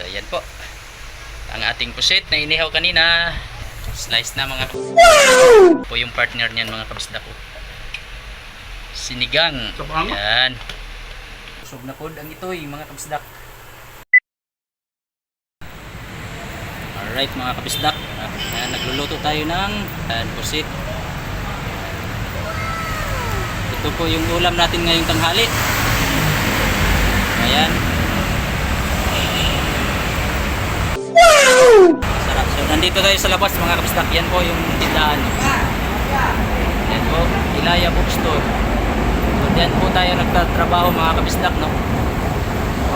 So yan po. Ang ating pusit na inihaw kanina. Slice na mga po yung partner niyan mga kabisda ko. Sinigang. Sabang? Yan. Busog na pod ang itoy mga kabisdak. Alright mga kabisdak. Ayan, nagluluto tayo ng ayan, pusit. Ito po yung ulam natin ngayong tanghali. Ayan. Sarap. So, nandito tayo sa labas mga kabisdak. Yan po yung tindahan. Yan po. Ilaya Bookstore. So, diyan po tayo nagtatrabaho mga kabisdak, no?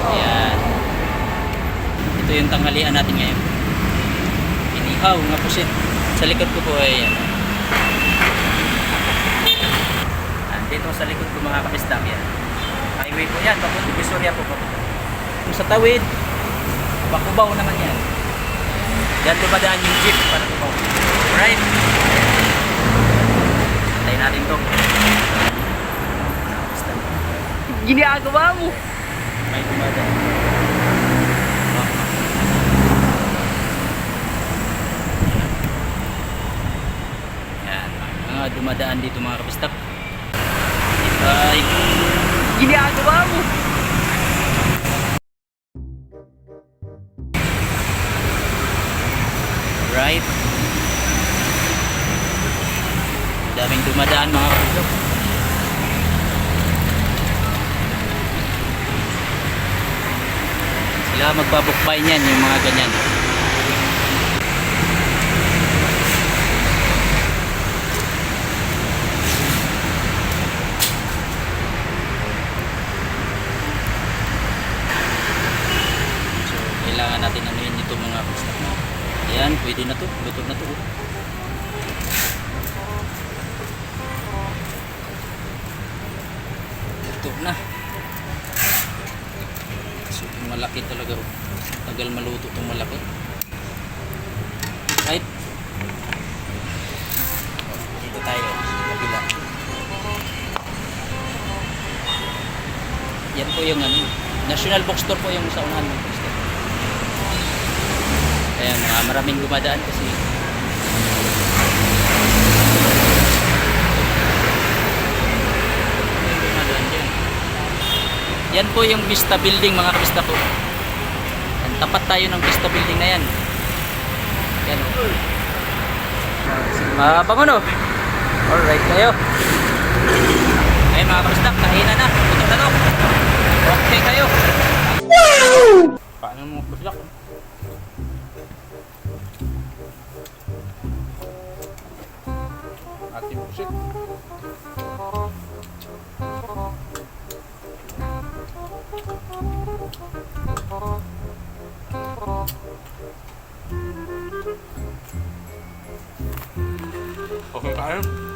Ayan. Ito yung tanghalian natin ngayon. Inihaw nga pusit. Sa likod ko po ay yan. Dito sa likod ko mga kabisdak yan. Highway po yan. Papunta Visoria po. Kung sa tawid, Bakubaw naman yan. Diyan dumadaan yung jeep para tumaw. Right? Tayo natin to. Basta Ginagawa mo. may dumadaan. Yan. Mga dumadaan dito mga kabistak. Ay, Ginagawa mo. Right? Daming dumadaan mga kabistak. Sila magbabukbay niyan yung mga ganyan. Kailangan natin anuhin ito mga kabistak. Ayan, pwede na to. Luto na to. oh. Luto na. So, malaki talaga. oh. Tagal maluto itong malaki. Right? Dito tayo. Kabila. Yan po yung ano. National Bookstore po yung sa unahan bookstore. Ayan, mga maraming gumadaan kasi Maraming gumadaan dyan. Yan po yung Vista Building mga kabista po. Yan, tapat tayo ng Vista Building na yan. Yan. Ah, bangon oh. Alright kayo. Ay mga kabista, kainan na. Ito to. Okay kayo. Paano mo kuslak? 혹시 어, 알